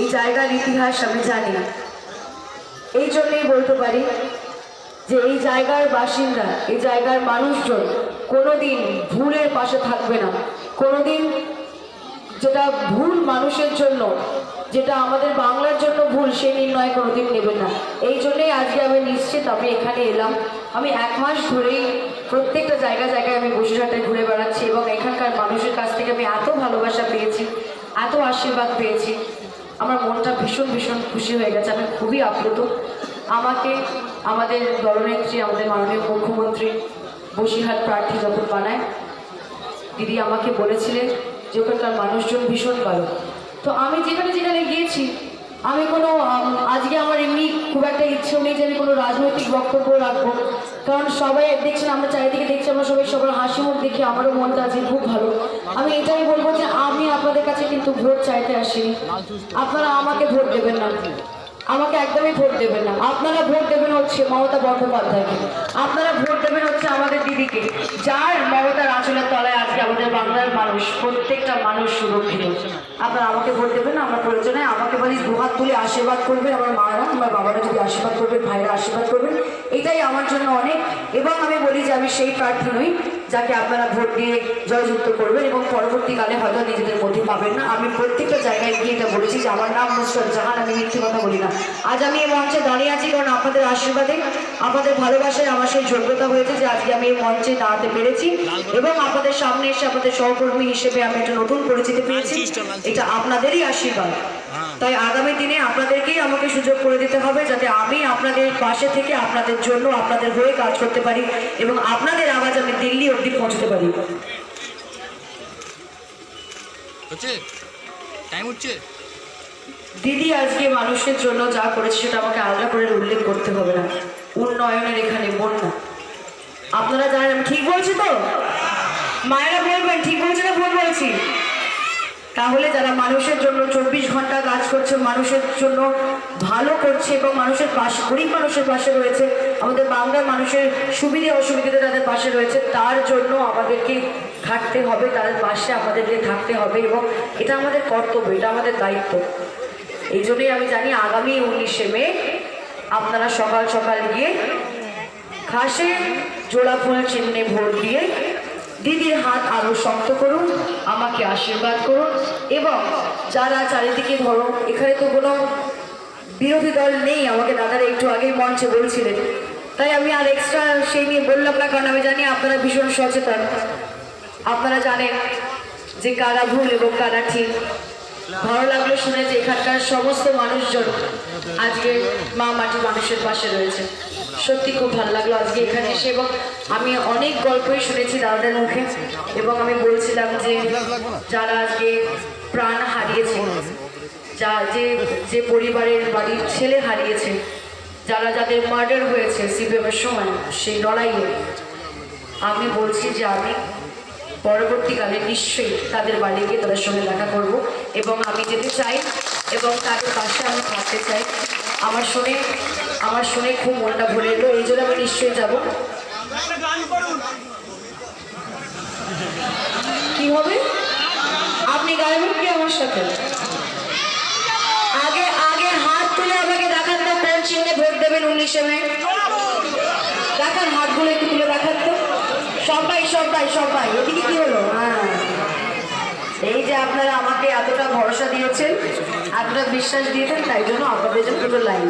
এই জায়গার ইতিহাস আমি জানি। এই জন্যই বলতে পারি যে এই জায়গার বাসিন্দা, এই জায়গার মানুষজন কোনোদিন ভুলের পাশে থাকবে না। কোনোদিন যেটা ভুল মানুষের জন্য, যেটা আমাদের বাংলার জন্য ভুল, সে নির্ণয় কোনোদিন নেবেন না। এই জন্যই আজকে আমি নিশ্চিত আমি এখানে এলাম। আমি এক মাস ধরেই প্রত্যেকটা জায়গা জায়গায় আমি বসিরহাটে ঘুরে বেড়াচ্ছি এবং এখানকার মানুষের কাছ থেকে আমি এত ভালোবাসা পেয়েছি, এত আশীর্বাদ পেয়েছি। আমার মনটা ভীষণ ভীষণ খুশি হয়ে গেছে। আমি খুবই আপ্লুত। আমাকে, আমাদের দলনেত্রী আমাদের মাননীয় মুখ্যমন্ত্রী বসিরহাট প্রার্থী যখন বানায়, দিদি আমাকে বলেছিলেন যে ওখানকার মানুষজন ভীষণ ভালো তো আমি যেখানে যেখানে গিয়েছি, আমি কোনো আজকে আমার এমনি খুব একটা ইচ্ছেও নেই যে আমি কোনো রাজনৈতিক বক্তব্য রাখব। কারণ সবাই দেখছেন, আমরা চারিদিকে দেখছি, আমরা সবাই সবার হাসি মুখ দেখি আমারও মনটা আজকে খুব ভালো। আমি এটাই বলব যে কাছে কিন্তু ভোট চাইতে আসি আপনারা আমাকে ভোট দেবেন না। আমাকে একদমই ভোট দেবেন না। আপনারা ভোট দেবেন হচ্ছে মমতা বন্দ্যোপাধ্যায়কে। আপনারা ভোট দেবেন হচ্ছে আমাদের দিদিকে। যার মমতার আঁচলের তলায় আজকে আমাদের বাংলার মানুষ, প্রত্যেকটা মানুষ সুরক্ষিত। আপনারা আমাকে ভোট দেবেন না, আমার প্রয়োজনে আমাকে বলি দুহাত তুলে আশীর্বাদ করবেন আমার মায়েরা, আমার বাবারা যদি আশীর্বাদ করবেন, ভাইরা আশীর্বাদ করবেন, এটাই আমার জন্য অনেক। এবং আমি বলি যে আমি সেই প্রার্থী নই। যাকে আপনারা ভোট দিয়ে জয়যুক্ত করবেন এবং পরবর্তীকালে হয়তো নিজেদের মধ্যে পাবেন না। আমি প্রত্যেকটা জায়গায় গিয়ে এটা বলেছি যে আমার নাম নুসরত জাহান আমি মিথ্যে কথা বলি না। আজ আমি এই মঞ্চে দাঁড়িয়ে আছি কারণ আপনাদের আশীর্বাদে আপনাদের ভালোবাসায় আমার সেই যোগ্যতা হয়েছে যে আজকে আমি এই মঞ্চে দাঁড়াতে পেরেছি এবং আপনাদের সামনে এসে আপনাদের সহকর্মী হিসেবে আমি একটা নতুন পরিচিতি পেয়েছি। এটা আপনাদেরই আশীর্বাদ। তাই আগামী দিনে আপনাদেরকেই আমাকে সুযোগ করে দিতে হবে যাতে আমি আপনাদের পাশে থেকে আপনাদের জন্য আপনাদের হয়ে কাজ করতে পারি এবং আপনাদের আওয়াজ আমি হচ্ছে? টাইম হচ্ছে? দিদি আজকে মানুষের জন্য যা করেছে সেটা আমাকে আলাদা করে উল্লেখ করতে হবে না। উন্নয়নের এখানে বন্যা। আপনারা জানেন ঠিক বলছি তো? মায়েরা বলবেন, ঠিক বলছি না, ভুল বলছি? তাহলে যারা মানুষের জন্য চব্বিশ ঘণ্টা কাজ করছে, মানুষের জন্য ভালো করছে এবং মানুষের পাশে, গরিব মানুষের পাশে রয়েছে, আমাদের বাংলার মানুষের সুবিধে অসুবিধাতে তাদের পাশে রয়েছে, তার জন্য আমাদেরকে খাটতে হবে তাদের পাশে আমাদেরকে থাকতে হবে এবং এটা আমাদের কর্তব্য, এটা আমাদের দায়িত্ব। এই জন্যই আমি জানি আগামী উনিশে মে আপনারা সকাল সকাল গিয়ে ঘাসে জোড়া ফুল চিহ্নে ভোট দিয়ে দিদির হাত আরও শক্ত করুন, আমাকে আশীর্বাদ করুন, এবং যারা চারিদিকে ধরো, এখানে তো কোনো বিরোধী দল নেই, আমাকে দাদারা একটু আগেই মঞ্চে বলছিলেন। তাই আমি আর এক্সট্রা সেই নিয়ে বললাম না, কারণ আমি জানি আপনারা ভীষণ সচেতন। আপনারা জানেন যে কারা ভুল এবং কারা ঠিক। ভালো লাগল শুনে যে এখানকার সমস্ত মানুষজন আজকে মা মাটি মানুষের পাশে রয়েছে। সত্যি খুব ভালো লাগল আজকে এখানে এসে এবং আমি অনেক গল্পই শুনেছি দাদাদের মুখে এবং আমি বলছিলাম যে যারা আজকে প্রাণ হারিয়েছে, যা যে যে পরিবারের বাড়ির ছেলে হারিয়েছে, যারা যাদের মার্ডার হয়েছে সিপিএমের সময়, সেই লড়াইয়ে আমি বলছি যে আমি পরবর্তীকালে নিশ্চয়ই তাদের বাড়ি গিয়ে তাদের সঙ্গে দেখা করব। এবং আমি যেতে চাই এবং তাদের পাশে আমি থাকতে চাই। আমার শুনে আমার শুনে খুব মনটা ভরে এলো। এই জন্য আমি নিশ্চয়ই যাব। কি হবে? আপনি গাইবেন কি আমার সাথে। আগে আগে হাত তুলে আমাকে দেখান তো কোন চিহ্নে ভোট দেবেন উনিশে মে দেখান হাতগুলো একটু তুলে দেখান তো সবাই সবাই, এদিকে কি হলো? হ্যাঁ। এই যে আপনারা আমাকে এতটা ভরসা দিয়েছেন, এতটা বিশ্বাস দিয়েছেন, তাই জন্য আপনাদের জন্য দুটো লাইন।